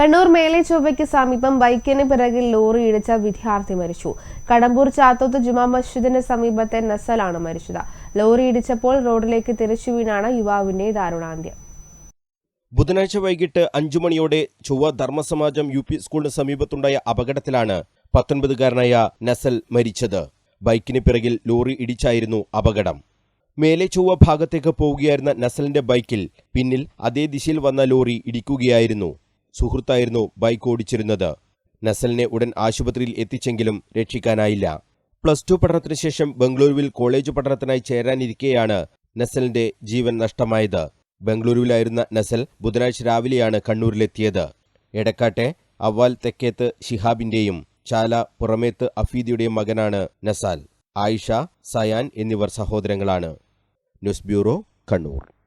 കണ്ണൂർ മേലെ ചൊവ്വയ്ക്ക് സമീപം ബൈക്കിന് പിറകിൽ ലോറി ഇടിച്ച വിദ്യാർത്ഥി മരിച്ചു. കടമ്പൂർ ചാത്തോത്ത് ജുമാ മസ്ജിദിന് സമീപത്തെ നസലാണ് മരിച്ചത്. ലോറി ഇടിച്ചപ്പോൾ റോഡിലേക്ക് തിരിച്ചു വീണാണ് യുവാവിന്റെ ദാരുണാന്ത്യം. ബുധനാഴ്ച വൈകിട്ട് അഞ്ചു മണിയോടെ ചൊവ്വ ധർമ്മസമാജം യു പി സ്കൂളിന് സമീപത്തുണ്ടായ അപകടത്തിലാണ് പത്തൊൻപതുകാരനായ നസൽ മരിച്ചത്. ബൈക്കിന് പിറകിൽ ലോറി ഇടിച്ചായിരുന്നു അപകടം. മേലെ ചൊവ്വ ഭാഗത്തേക്ക് പോവുകയായിരുന്ന നസലിന്റെ ബൈക്കിൽ പിന്നിൽ അതേ ദിശയിൽ വന്ന ലോറി ഇടിക്കുകയായിരുന്നു. സുഹൃത്തായിരുന്നു ബൈക്ക് ഓടിച്ചിരുന്നത്. നസലിനെ ഉടൻ ആശുപത്രിയിൽ എത്തിച്ചെങ്കിലും രക്ഷിക്കാനായില്ല. പ്ലസ് ടു പഠനത്തിന് ശേഷം ബംഗളൂരുവിൽ കോളേജ് പഠനത്തിനായി ചേരാനിരിക്കെയാണ് നസലിന്റെ ജീവൻ നഷ്ടമായത്. ബംഗളൂരുവിലായിരുന്ന നസൽ ബുധനാഴ്ച രാവിലെയാണ് കണ്ണൂരിലെത്തിയത്. എടക്കാട്ടെ അവ്വാൽ തെക്കേത്ത് ഷിഹാബിന്റെയും ചാല പുറമേത്ത് അഫീദിയുടെയും മകനാണ് നസാൽ ആയിഷ സയാൻ എന്നിവർ സഹോദരങ്ങളാണ്. News bureau Kannur.